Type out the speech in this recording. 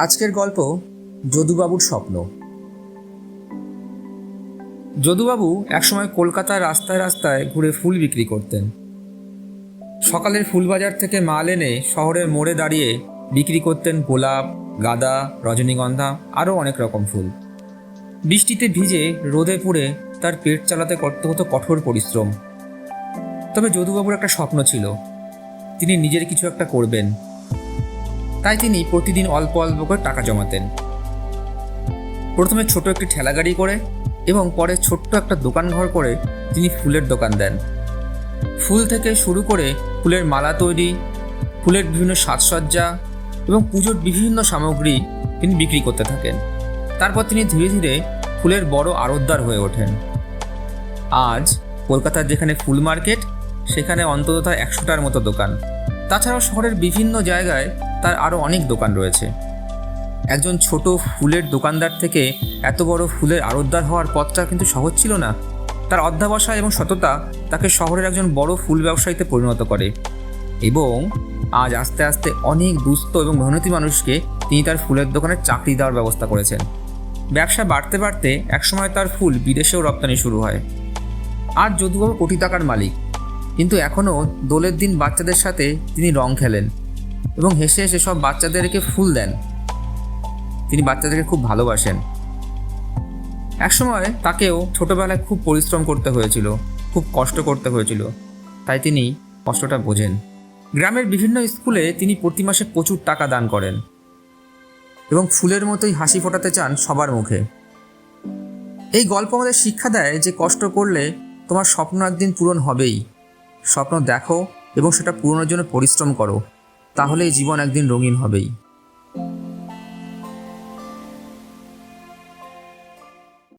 আজকের গল্প যদুবাবুর স্বপ্ন। যদুবাবু একসময় কলকাতার রাস্তায় রাস্তায় ঘুরে ফুল বিক্রি করতেন। সকালের ফুলবাজার থেকে মাল এনে শহরের মোড়ে দাঁড়িয়ে বিক্রি করতেন গোলাপ, গাঁদা, রজনীগন্ধা, আরও অনেক রকম ফুল। বৃষ্টিতে ভিজে রোদে পুড়ে তার পেট চালাতে করতে হতো কঠোর পরিশ্রম। তবে যদুবাবুর একটা স্বপ্ন ছিল। তিনি নিজের কিছু একটা করবেন। তাই তিনি প্রতিদিন অল্প অল্প করে টাকা জমাতেন। প্রথমে ছোট একটি ঠেলাগাড়ি করে এবং পরে ছোট্ট একটা দোকান ঘর করে তিনি ফুলের দোকান দেন। ফুল থেকে শুরু করে ফুলের মালা তৈরি, ফুলের বিভিন্ন সাজসজ্জা এবং পুজোর বিভিন্ন সামগ্রী তিনি বিক্রি করতে থাকেন। তারপর তিনি ধীরে ধীরে ফুলের বড় আড়তদার হয়ে ওঠেন। আজ কলকাতার যেখানে ফুল মার্কেট, সেখানে অন্তত তার একশোটার মতো দোকান। তাছাড়াও শহরের বিভিন্ন জায়গায় তার আরও অনেক দোকান রয়েছে। একজন ছোট ফুলের দোকানদার থেকে এত বড় ফুলের আড়তদার হওয়ার পথটা কিন্তু সহজ ছিল না। তার অধ্যাবসায় এবং সততা তাকে শহরের একজন বড় ফুল ব্যবসায়ীতে পরিণত করে এবং আজ আস্তে আস্তে অনেক দুস্থ এবং মেহনতি মানুষকে তিনি তার ফুলের দোকানে চাকরি দেওয়ার ব্যবস্থা করেছেন। ব্যবসা বাড়তে বাড়তে একসময় তার ফুল বিদেশেও রপ্তানি শুরু হয়। আর যদুবাবু কোটি টাকার মালিক, কিন্তু এখনও দোলের দিন বাচ্চাদের সাথে তিনি রং খেলেন। এবং হেসে হেসে সব বাচ্চাদেরকে ফুল দেন। তিনি বাচ্চাদেরকে খুব ভালোবাসেন। একসময় তাকেও ছোটবেলায় খুব পরিশ্রম করতে হয়েছিল, খুব কষ্ট করতে হয়েছিল। তাই তিনি কষ্টটা বোঝেন। গ্রামের বিভিন্ন স্কুলে তিনি প্রতি মাসে প্রচুর টাকা দান করেন এবং ফুলের মতোই হাসি ফোটাতে চান সবার মুখে। এই গল্প আমাদের শিক্ষা দেয় যে কষ্ট করলে তোমার স্বপ্ন একদিন পূরণ হবেই। স্বপ্ন দেখো এবং সেটা পূরণের জন্য পরিশ্রম করো। তাহলেই জীবন একদিন রঙিন হবেই।